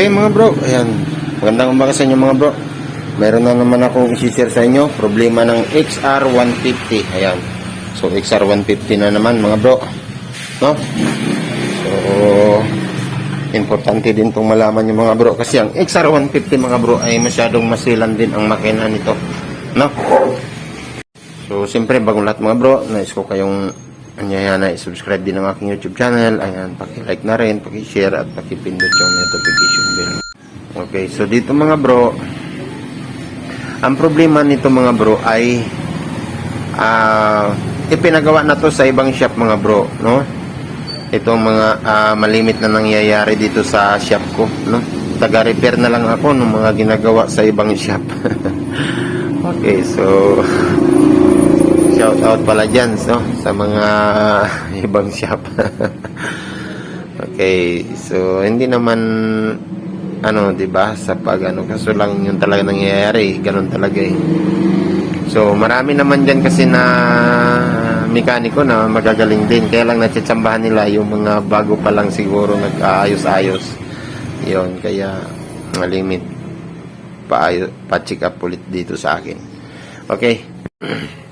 Okay mga bro, ayan. Magandang umaga sa inyo mga bro. Meron na naman akong isi-share sa inyo. Problema ng XR150. Ayan. So XR150 na naman mga bro. No? So, importante din itong malaman yung mga bro. Kasi ang XR150 mga bro ay masyadong masilan din ang makina nito. No? So, siyempre, bagong lahat mga bro, nais ko kayong anyaya na i-subscribe din ang aking YouTube channel. Ayan, paki-like na rin, paki-share at paki-pindot yung notification bell. Okay, so dito mga bro, ang problema nito mga bro ay ah ipinagawa na to sa ibang shop mga bro, no? Itong mga ah, malimit na nangyayari dito sa shop ko, no? Taga-repair na lang ako ng mga ginagawa sa ibang shop. okay, so shout out pala dyan so, sa mga ibang shop. Okay so hindi naman ano 'di ba? Sa pag ano kaso lang yung talaga nangyayari ganun talaga eh. So marami naman dyan kasi na mekaniko na magagaling din. Kaya lang natsatsambahan nila yung mga bago pa lang siguro nag-aayos-ayos. Yon kaya malimit pa pa-check up ulit dito sa akin. Okay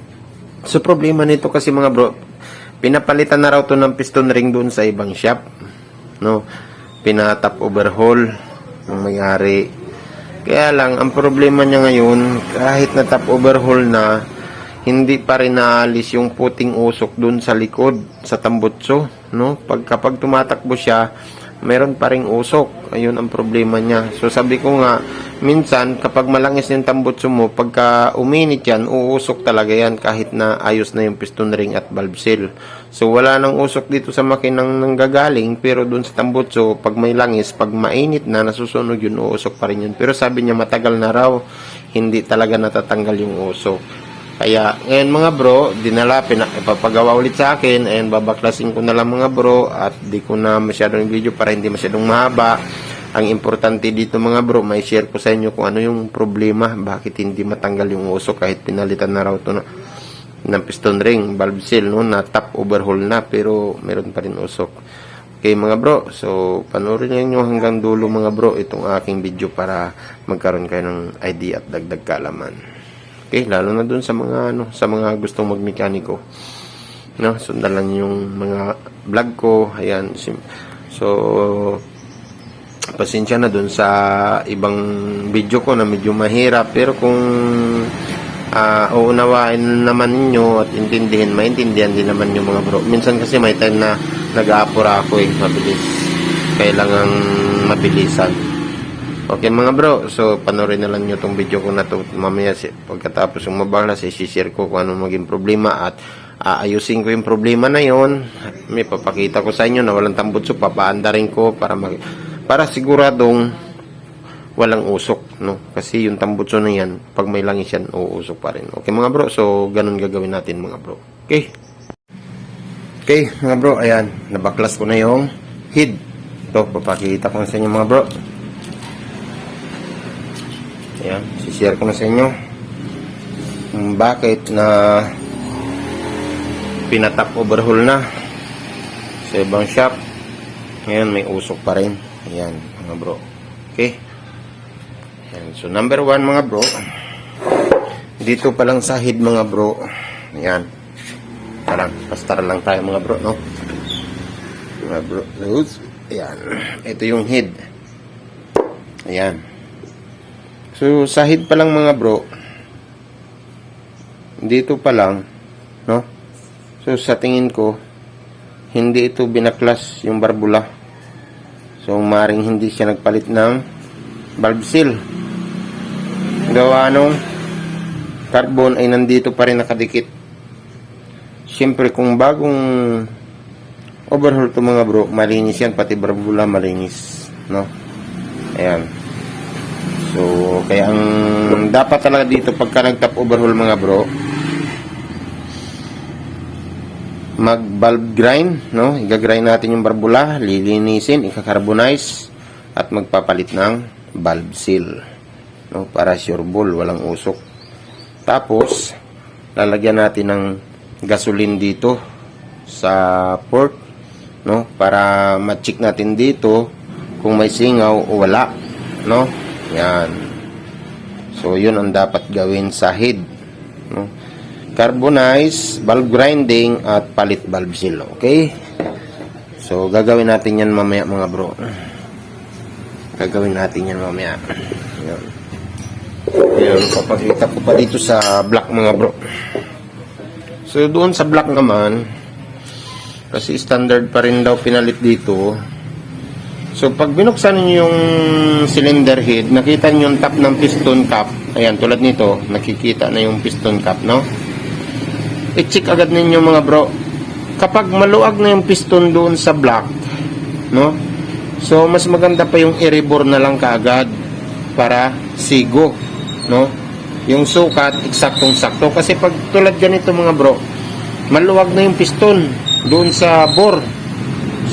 So problema nito kasi mga bro, pinapalitan na raw to ng piston ring doon sa ibang shop. No? Pinatap overhaul ng mayari. Kaya lang ang problema niya ngayon, kahit na top overhaul na, hindi pa rin naalis yung puting usok doon sa likod sa tambutso, no? Pag kapag tumatakbo siya, meron pa ring usok. Ayun ang problema niya. So sabi ko nga, minsan kapag malangis yung tambutso mo, pagka uminit yan, uusok talaga yan kahit na ayos na yung piston ring at valve seal. So wala nang usok dito sa makinang nanggagaling, pero doon sa tambutso, pag may langis, pag mainit na, nasusunog yun, uusok pa rin yun. Pero sabi niya matagal na raw, hindi talaga natatanggal yung usok. Kaya, ngayon mga bro, dinala, pina, ipapagawa ulit sa akin, and babaklasin ko na lang mga bro, at di ko na masyadong video para hindi masyadong mahaba. Ang importante dito mga bro, may share ko sa inyo kung ano yung problema, bakit hindi matanggal yung usok kahit pinalitan na raw to na, ng piston ring, valve seal, no, na top overhaul na, pero meron pa rin usok. Okay mga bro, so panoorin niyo hanggang dulo mga bro itong aking video para magkaroon kayo ng idea at dagdag kaalaman. Okay, lalo na dun sa mga ano, sa mga gustong magmekaniko. No, sundan lang yung mga vlog ko. Ayan, so pasensya na dun sa ibang video ko na medyo mahirap pero kung uh, uunawain naman ninyo at intindihin, maintindihan din naman yung mga bro. Minsan kasi may time na nag-aapura ako eh, mabilis. Kailangang mabilisan. Okay mga bro, so panoorin na lang nyo tong video ko na to mamaya si, pagkatapos yung mabaklas, isi-share ko kung ano maging problema at aayusin ko yung problema na yon. May papakita ko sa inyo na walang tambutso, papaanda rin ko para mag, para siguradong walang usok, no? Kasi yung tambutso na yan, pag may langis yan, uusok pa rin. Okay mga bro, so ganun gagawin natin mga bro. Okay? Okay mga bro, ayan, nabaklas ko na yung head. Ito, papakita ko sa inyo mga bro. Ayan, sishare ko na sa inyo bakit na pinatap overhaul na sa ibang shop. Ngayon, may usok pa rin. Ayan, mga bro. Okay? Ayan, so, number one, mga bro. Dito pa lang sa head, mga bro. Ayan. Parang, pastar lang tayo, mga bro, no? Mga bro. Ayan. Ito yung head. Ayan. So, sahid pa lang mga bro, dito pa lang, no? So, sa tingin ko, hindi ito binaklas yung barbula. So, maring hindi siya nagpalit ng valve seal. Gawa nung carbon ay nandito pa rin nakadikit. Siyempre, kung bagong overhaul to mga bro, malinis yan, pati barbula malinis, no? Ayan. So, kaya ang dapat talaga dito pagka nag-top overhaul mga bro, mag valve grind, no? Iga-grind natin yung barbula, lilinisin, ika-carbonize at magpapalit ng valve seal, no? Para sure ball, walang usok. Tapos, lalagyan natin ng gasoline dito sa port, no? Para ma-check natin dito kung may singaw o wala. No? Yan. So, yun ang dapat gawin sa head. No? Carbonize, valve grinding, at palit valve seal. Okay? So, gagawin natin yan mamaya mga bro. Gagawin natin yan mamaya. Yan. Ayan, papakita ko pa dito sa black mga bro. So, doon sa black naman, kasi standard pa rin daw pinalit dito. So, pag binuksan niyo yung cylinder head, nakita niyo yung top ng piston cap. Ayan, tulad nito, nakikita na yung piston cap, no? I-check agad ninyo mga bro. Kapag maluag na yung piston doon sa black, no? So, mas maganda pa yung i-rebore na lang kaagad para sigo, no? Yung sukat, eksaktong-sakto. Kasi pag tulad ganito mga bro, maluwag na yung piston doon sa bore.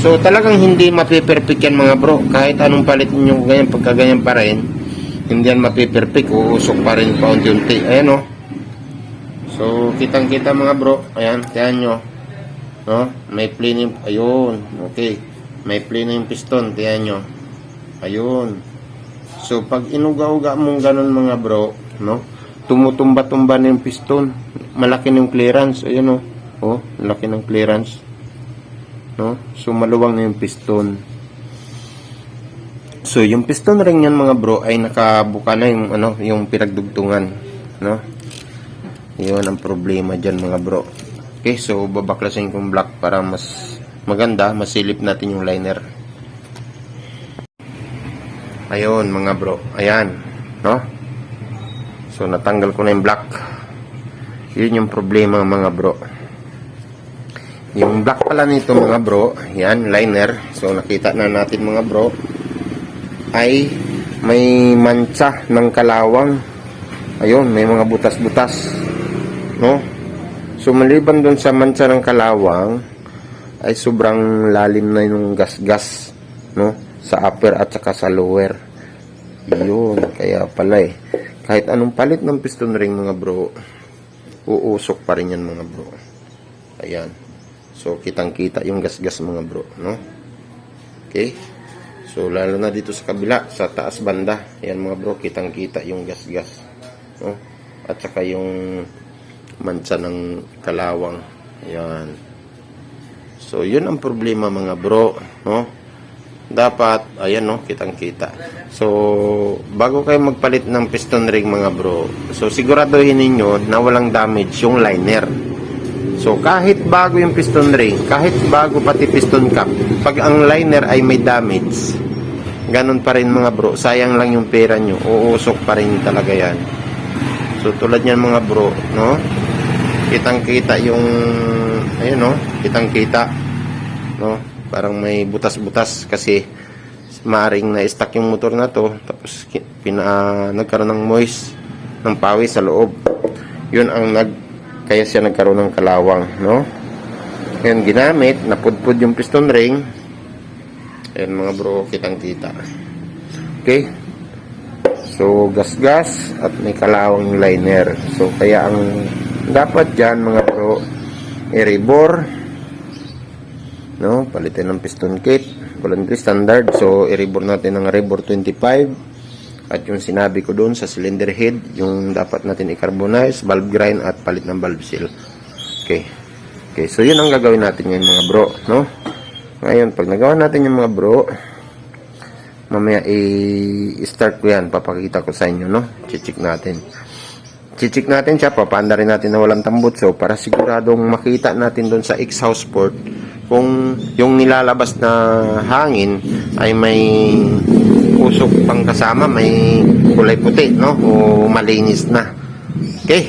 So, talagang hindi mapiperfect yan mga bro. Kahit anong palit nyo ganyan, pagka ganyan pa rin, hindi yan mapiperfect. Uusok pa rin paunti-unti. Ayan o. So, kitang-kita mga bro. Ayan, tiyan nyo. No? May plane yung, ayun. Okay. May plane yung piston. Tiyan nyo. Ayun. So, pag inuga-uga mong ganun mga bro, no? Tumutumba-tumba na yung piston. Malaki yung clearance. Ayun o. Oh, laki ng clearance. No? So, maluwang na yung piston. So, yung piston ring yan mga bro ay nakabuka na yung ano, yung pinagdugtungan, no? 'Yun ang problema diyan mga bro. Okay, so babaklasin kong black para mas maganda, masilip natin yung liner. Ayun mga bro, ayan, no? So natanggal ko na yung black. 'Yun yung problema mga bro. Yung black pala nito mga bro, yan, liner. So nakita na natin mga bro, ay may mancha ng kalawang. Ayun, may mga butas-butas. No? So maliban dun sa mancha ng kalawang, ay sobrang lalim na yung gas-gas, no? Sa upper at saka sa lower. Yun, kaya pala eh. Kahit anong palit ng piston ring mga bro, uusok pa rin yan mga bro. Ayan. So, kitang-kita yung gas-gas mga bro, no? Okay? So, lalo na dito sa kabila, sa taas banda. Ayan mga bro, kitang-kita yung gas-gas. No? At saka yung mancha ng kalawang. Ayan. So, yun ang problema mga bro, no? Dapat, ayan no, kitang-kita. So, bago kayo magpalit ng piston ring mga bro, so siguraduhin ninyo na walang damage yung liner. So, kahit bago yung piston ring, kahit bago pati piston cap, pag ang liner ay may damage, ganun pa rin mga bro, sayang lang yung pera nyo, uusok pa rin talaga yan. So, tulad yan mga bro, no? Kitang-kita yung, ayun no, kitang-kita, no? Parang may butas-butas kasi maaring na-stuck yung motor na to, tapos pina, nagkaroon ng moist ng pawis sa loob. Yun ang nag, kaya siya nagkaroon ng kalawang, no? Ngayon, ginamit, napudpud yung piston ring. Ayan mga bro, kitang-kita. Okay? So, gas-gas at may kalawang liner. So, kaya ang dapat dyan mga bro, i-rebore, no? Palitin ng piston kit, voluntary standard. So, i-rebore natin ng rebore 25. At yung sinabi ko doon sa cylinder head, yung dapat natin i-carbonize, valve grind at palit ng valve seal. Okay. Okay, so yun ang gagawin natin ngayon mga bro, no? Ngayon, pag nagawa natin yung mga bro, mamaya i-start ko yan, papakita ko sa inyo, no? Chichik natin. Chichik natin siya, papanda rin natin na walang tambutso para siguradong makita natin doon sa X-House port kung yung nilalabas na hangin ay may usok pang kasama, may kulay puti, no? O malinis na. Okay.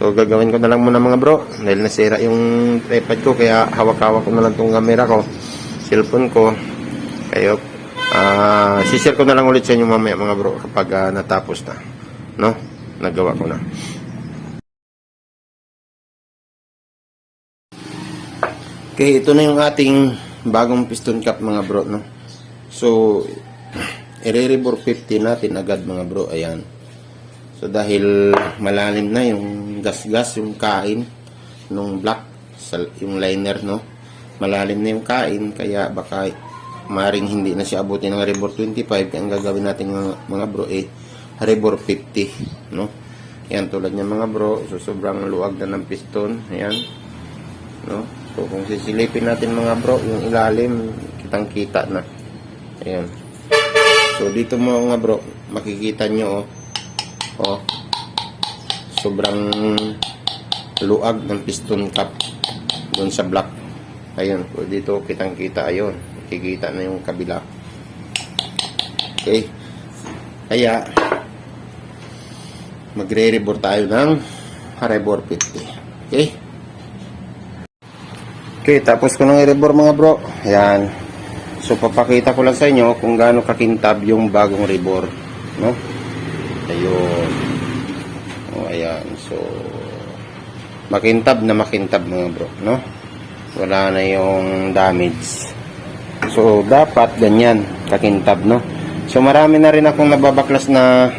So, gagawin ko na lang muna mga bro. Dahil nasira yung tripod ko, kaya hawak-hawak ko na lang tong camera ko. Cellphone ko. Kayo, ah, sishare ko na lang ulit sa inyo mamaya mga bro kapag ah, natapos na. No? Nagawa ko na. Okay, ito na yung ating bagong piston cap mga bro, no? So, i-rebore 50 natin agad mga bro, ayan. So, dahil malalim na yung gas-gas, yung kain, nung black, yung liner, no? Malalim na yung kain, kaya baka maring hindi na siya abutin ng rebor 25 kaya ang gagawin natin mga, mga bro eh rebor 50 no? Yan tulad niya mga bro so sobrang luwag na ng piston. Ayan no? So kung sisilipin natin mga bro yung ilalim kitang kita na. Ayan so dito mga bro makikita nyo oh, oh. Sobrang luag ng piston cap doon sa block. Ayun so dito kitang kita ayun. Kikita na yung kabila. Okay. Kaya magre-rebor tayo ng rebor 50 okay? Okay tapos ko nang i-rebor mga bro. Ayan so papakita ko lang sa inyo kung gaano kakintab yung bagong rebor no? Ayun. O ayan. So makintab na makintab mga bro no? Wala na yung damage. So dapat ganyan kakintab no? So marami na rin akong nababaklas na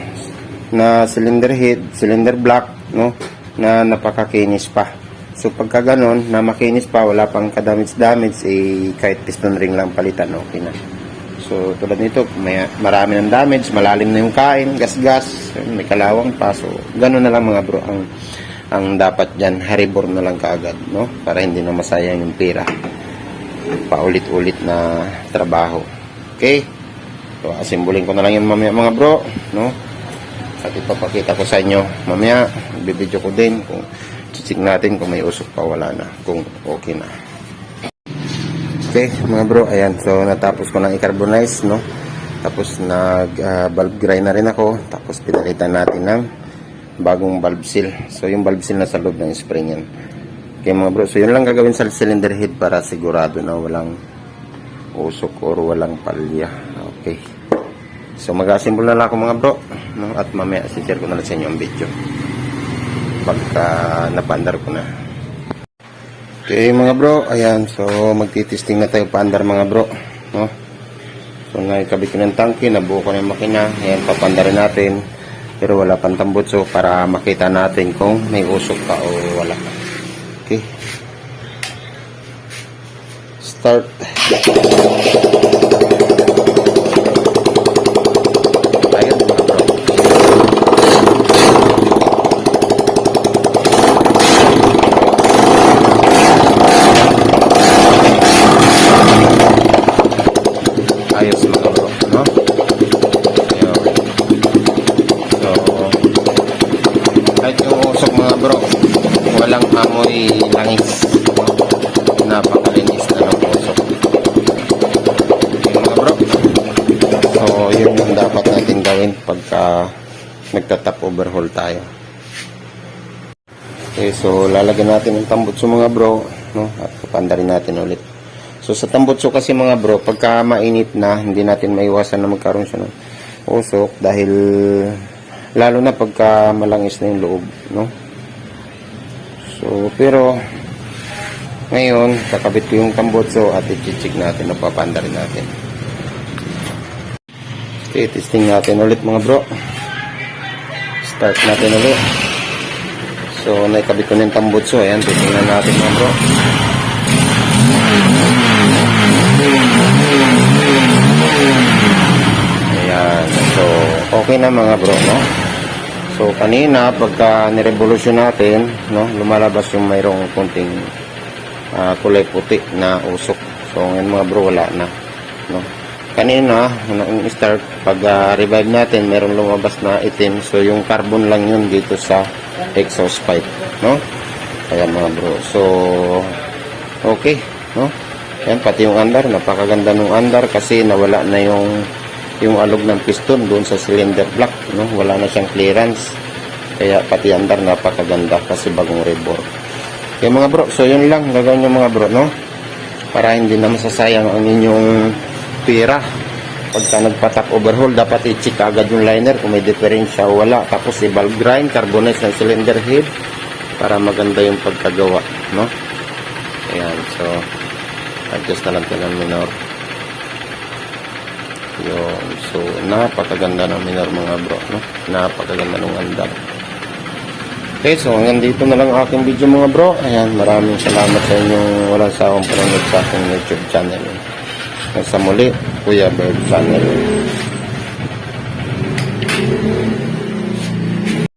na cylinder head cylinder block no? Na napakakinis pa so pagka ganon na makinis pa wala pang kadamage damage eh kahit piston ring lang palitan okay na so tulad nito may marami ng damage malalim na yung kain gas gas may kalawang pa so ganon na lang mga bro ang ang dapat dyan, haribor na lang kaagad, no? Para hindi na masayang yung pera. Paulit-ulit na trabaho. Okay? So, asimbulin ko na lang yun mamaya mga bro, no? At ipapakita ko sa inyo mamaya, bibidyo ko din kung chichik natin kung may usok pa wala na, kung okay na. Okay, mga bro, ayan. So, natapos ko ng i-carbonize, no? Tapos, nag-bulb grind na rin ako. Tapos, pinalitan natin ng bagong valve seal. So, yung valve seal na sa loob ng spring yan. Okay mga bro, so yun lang gagawin sa cylinder head para sigurado na walang usok or walang palya. Okay. So, mag-assemble na lang ako mga bro. No? At mamaya, share ko na lang sa inyo ang video. Pagka napandar ko na. Okay mga bro, ayan. So, magtitesting na tayo paandar mga bro. No? So, nakikabit ko ng tangke, nabuo ko na yung makina. Ayan, papandarin natin pero wala pang tambutso para makita natin kung may usok pa o wala okay start nagtatap overhaul tayo. Okay, so lalagyan natin ng tambutso mga bro, no? At papandarin natin ulit. So sa tambutso kasi mga bro, pagka mainit na, hindi natin maiwasan na magkaroon siya ng usok dahil lalo na pagka malangis na yung loob, no? So, pero ngayon, kakabit ko yung tambutso at i-check natin, napapanda rin natin. Okay, testing natin ulit mga bro. Start natin ulit. So, naikabit ko na yung tambutso. Ayan, titingnan natin mga bro. Ayan. So, okay na mga bro, no? So, kanina, pagka nirevolusyon natin, no, lumalabas yung mayroong kunting ah, kulay puti na usok. So, ngayon mga bro, wala na. No? Kanina, nung start, pag ah, revive natin, mayroong lumabas na itim. So, yung carbon lang yun dito sa exhaust pipe. No? Ayan mga bro. So, okay. No? Ayan, pati yung andar, napakaganda ng andar kasi nawala na yung yung alog ng piston doon sa cylinder block, no? Wala na siyang clearance. Kaya pati andar napakaganda kasi bagong rebor. Kaya mga bro, so yun lang gagawin nyo mga bro, no? Para hindi na masasayang ang inyong pera. Pagka nagpatak overhaul, dapat i-check agad yung liner kung may diferensya o wala. Tapos i-valve grind, carbonize ng cylinder head para maganda yung pagkagawa, no? Ayan, so adjust na lang ito ng minor. Yun. So, napakaganda ng minor mga bro, no? Napakaganda ng andar. Okay, so hanggang dito na lang aking video mga bro. Ayan, maraming salamat sa inyong walang sawang panonood sa aking YouTube channel. Sa muli, Kuya Bird Channel.